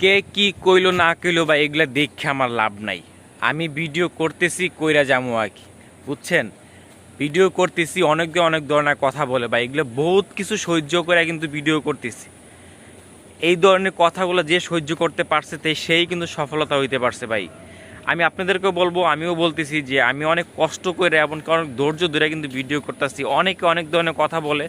কে কি কইলো না কইলো বা এগুলা দেখে আমার লাভ নাই। আমি ভিডিও করতেছি, কইরা যামু আর কি। বুঝছেন? ভিডিও করতেছি, অনেক অনেক ধরনের কথা বলে বা এগুলো বহুত কিছু সহ্য করে কিন্তু ভিডিও করতেছি। এই ধরনের কথাগুলো যে সহ্য করতে পারছে তাই সেই কিন্তু সফলতা হইতে পারছে ভাই। আমি আপনাদেরকেও বলব, আমিও বলতেছি যে আমি অনেক কষ্ট করে এমন অনেক ধৈর্য ধরে কিন্তু ভিডিও করতেছি। অনেকে অনেক ধরনের কথা বলে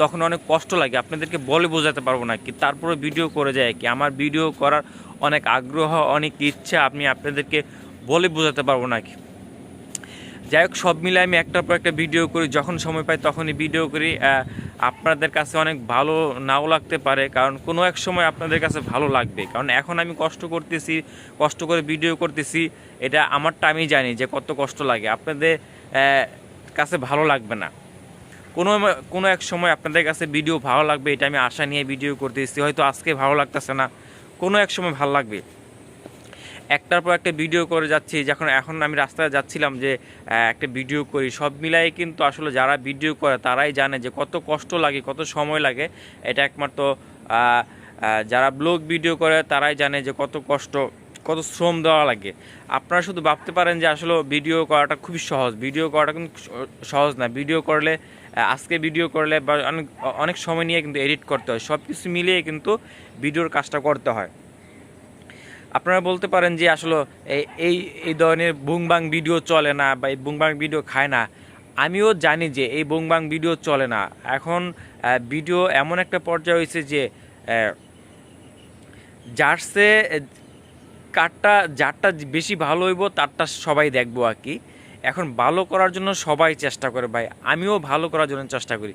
তখন অনেক কষ্ট লাগে। আপনাদেরকে বলে বোঝাতে পারব না কি তারপরে ভিডিও করে যায় কি। আমার ভিডিও করার অনেক আগ্রহ, অনেক ইচ্ছা আমি আপনাদেরকে বলে বোঝাতে পারব না কি। যাই হোক, সব মিলে আমি একটার পর একটা ভিডিও করি। যখন সময় পাই তখনই ভিডিও করি। আপনাদের কাছে অনেক ভালো নাও লাগতে পারে, কারণ কোনো এক সময় আপনাদের কাছে ভালো লাগবে। কারণ এখন আমি কষ্ট করতেছি, কষ্ট করে ভিডিও করতেছি, এটা আমারটা আমি জানি যে কত কষ্ট লাগে। আপনাদের কাছে ভালো লাগবে না। কোনো কোনো এক সময় আপনাদের কাছে ভিডিও ভালো লাগবে, এটা আমি আশা নিয়ে ভিডিও করতে এসেছি হয়তো আজকে ভালো লাগতেছে না, কোনো এক সময় ভালো লাগবে। একটার পর একটা ভিডিও করে যাচ্ছি, যখন এখন আমি রাস্তায় যাচ্ছিলাম যে একটা ভিডিও করি, সব মিলাই কিন্তু আসলে যারা ভিডিও করে, তারাই জানে যে কত কষ্ট লাগে, কত সময় লাগে। এটা একমাত্র যারা ব্লগ ভিডিও করে, তারাই জানে যে কত কষ্ট। কত শ্রম দেওয়া লাগে। আপনারা শুধু ভাবতে পারেন যে আসলে ভিডিও করাটা খুবই সহজ। ভিডিও করাটা কিন্তু সহজ না। ভিডিও করলে আজকে ভিডিও করলে বা অনেক অনেক সময় নিয়ে কিন্তু এডিট করতে হয়। সব কিছু মিলিয়ে কিন্তু ভিডিওর কাজটা করতে হয়। আপনারা বলতে পারেন যে আসলে এই এই ধরনের বুংবাং ভিডিও চলে না বা এই বুংবাং ভিডিও খায় না। আমিও জানি যে এই বুংবাং ভিডিও চলে না। এখন ভিডিও এমন একটা পর্যায়ে হয়েছে যে যারসে কারটা যারটা বেশি ভালো হইব, তারটা সবাই দেখব আর কি। এখন ভালো করার জন্য সবাই চেষ্টা করে ভাই, আমিও ভালো করার জন্য চেষ্টা করি।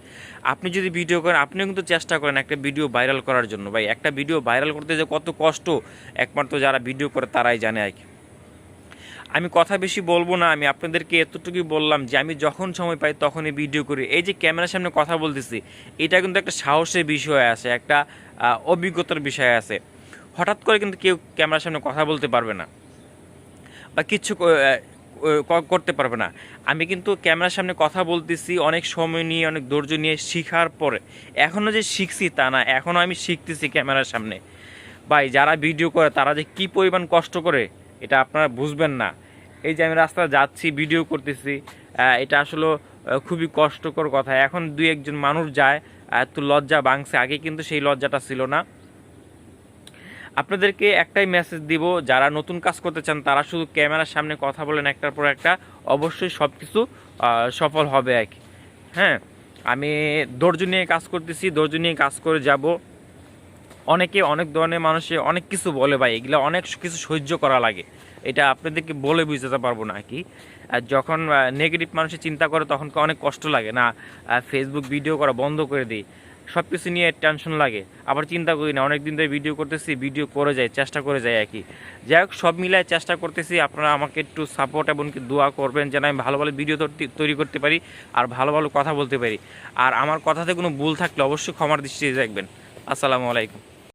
আপনি যদি ভিডিও করেন, আপনিও কিন্তু চেষ্টা করেন একটা ভিডিও ভাইরাল করার জন্য। ভাই, একটা ভিডিও ভাইরাল করতে যে কত কষ্ট, একমাত্র যারা ভিডিও করে তারাই জানে আর কি। আমি কথা বেশি বলব না, আমি আপনাদেরকে এতটুকুই বললাম যে আমি যখন সময় পাই তখনই ভিডিও করি। এই যে ক্যামেরার সামনে কথা বলতেছি, এটা কিন্তু একটা সাহসের বিষয় আছে, একটা অভিজ্ঞতার বিষয় আছে। হঠাৎ করে কিন্তু কেউ ক্যামেরার সামনে কথা বলতে পারবে না বা কিচ্ছু করতে পারবে না। আমি কিন্তু ক্যামেরার সামনে কথা বলতেছি অনেক সময় নিয়ে অনেক ধৈর্য নিয়ে শিখার পরে। এখনও যে শিখছি তা না এখনও আমি শিখতেছি ক্যামেরার সামনে। ভাই যারা ভিডিও করে তারা যে কি পরিমাণ কষ্ট করে এটা আপনারা বুঝবেন না। এই যে আমি রাস্তায় যাচ্ছি ভিডিও করতেছি এটা আসলে খুবই কষ্টকর কথা। এখন দুই একজন মানুষ যায় আহ, তো লজ্জা ভাঙছে। আগে কিন্তু সেই লজ্জাটা ছিল না। আপনাদেরকে একটাই মেসেজ দিব, যারা নতুন কাজ করতে চান, তারা শুধু ক্যামেরার সামনে কথা বলেন একটার পর একটা, অবশ্যই সব কিছু সফল হবে আর কি। হ্যাঁ আমি ধৈর্য নিয়ে কাজ করতেছি, ধৈর্য নিয়ে কাজ করে যাব। অনেকে, অনেক ধরনের মানুষে অনেক কিছু বলে ভাই, এগুলো অনেক কিছু সহ্য করা লাগে। এটা আপনাদেরকে বলে বুঝতে পারব না কি। আর যখন নেগেটিভ মানুষের চিন্তা করে, তখন অনেক কষ্ট লাগে না ফেসবুক ভিডিও করা বন্ধ করে দিই। সব কিছু নিয়ে টেনশন লাগে। আবার চিন্তা করি না অনেক দিন ধরে ভিডিও করতেছি ভিডিও করে যায় চেষ্টা করে যাই আর কি। যাই হোক, সব মিলায় চেষ্টা করতেছি, আপনারা আমাকে একটু সাপোর্ট এবং দোয়া করবেন যেন আমি ভালো ভালো ভিডিও তৈরি- তৈরি করতে পারি আর ভালো ভালো কথা বলতে পারি। আর আমার কথাতে কোনো ভুল থাকলে অবশ্যই ক্ষমার দৃষ্টিতে দেখবেন। আসসালামু আলাইকুম।